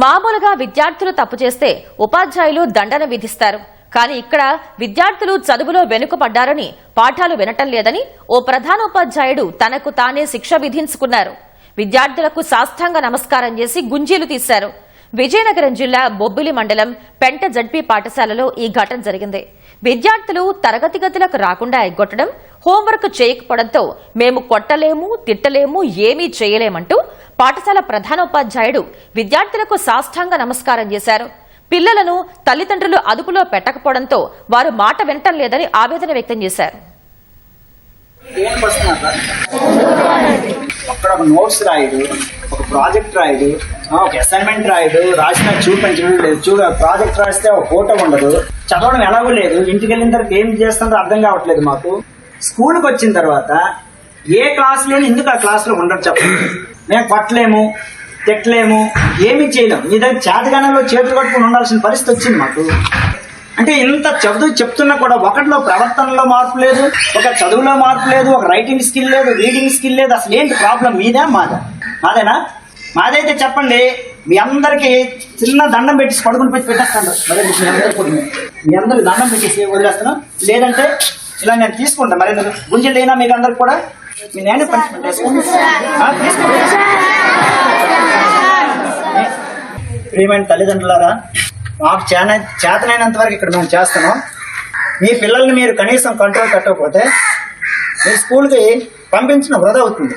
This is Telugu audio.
మామూలుగా విద్యార్థులు తప్పు చేస్తే ఉపాధ్యాయులు దండన విధిస్తారు. కానీ ఇక్కడ విద్యార్థులు చదువులో వెనుకబడ్డారని పాఠాలు వినటం లేదని ఓ ప్రధానోపాధ్యాయుడు తనకు తానే శిక్ష విధించుకున్నారు. విద్యార్థులకు సాష్టాంగ నమస్కారం చేసి గుంజీలు తీశారు. విజయనగరం జిల్లా బొబ్బిలి మండలం పెంట జడ్పీ పాఠశాలలో ఈ ఘటన జరిగింది. విద్యార్థులు తరగతి గదులకు రాకుండా ఎగ్గొట్టడం హోంవర్క్ చేయకపోవడంతో మేము కొట్టలేము తిట్టలేము ఏమీ చేయలేమంటూ పాఠశాల ప్రధానోపాధ్యాయుడు విద్యార్థులకు సాష్టాంగ నమస్కారం చేశారు. పిల్లలను తల్లిదండ్రులు అదుపులో పెట్టకపోవడంతో వారు మాట వినటం లేదని ఆవేదన వ్యక్తం చేశారు. అక్కడ ఒక నోట్స్ రాయడు ఒక ప్రాజెక్ట్ రాయడు ఒక అసైన్మెంట్ రాయడు రాసిన చూపించడం లేదు చూడ ప్రాజెక్ట్ రాస్తే ఒక ఫోటో ఉండదు. చదవడం ఎలాగో లేదు. ఇంటికి వెళ్ళిన తర్వాత ఏం చేస్తుందో అర్థం కావట్లేదు మాకు. స్కూల్కి వచ్చిన తర్వాత ఏ క్లాస్లో ఎందుకు ఆ క్లాస్లో ఉండరు చెప్పండి మేము కొట్టలేము తిట్టలేము ఏమి చేయలేము. మీ దగ్గర చేతగానంలో చేతులు కట్టుకుని ఉండాల్సిన పరిస్థితి వచ్చింది మాకు. అంటే ఇంత చదువు చెప్తున్నా కూడా ఒకటిలో ప్రవర్తనలో మార్పు లేదు ఒక చదువులో మార్పు లేదు ఒక రైటింగ్ స్కిల్ లేదు రీడింగ్ స్కిల్ లేదు. అసలు ఏంటి ప్రాబ్లం మీదా? మాదా? మాదేనా? మాదైతే చెప్పండి మీ అందరికి చిన్న దండం పెట్టి పడుకుని పెట్టి పెట్టేస్తాను. మీ అందరికి మీ అందరికి దండం పెట్టేసి వదిలేస్తాను లేదంటే ఇలా నేను తీసుకుంటా. మరి గుంజలు లేనా మీకు అందరికి కూడా? మీ నేను పనిష్మెంట్ ప్రియమైన తల్లిదండ్రులారా మాకు చేన చేతనైనంత వరకు ఇక్కడ మేము చేస్తున్నాం. మీ పిల్లల్ని మీరు కనీసం కంట్రోల్ పెట్టకపోతే మీ స్కూల్కి పంపించడం వృధా అవుతుంది.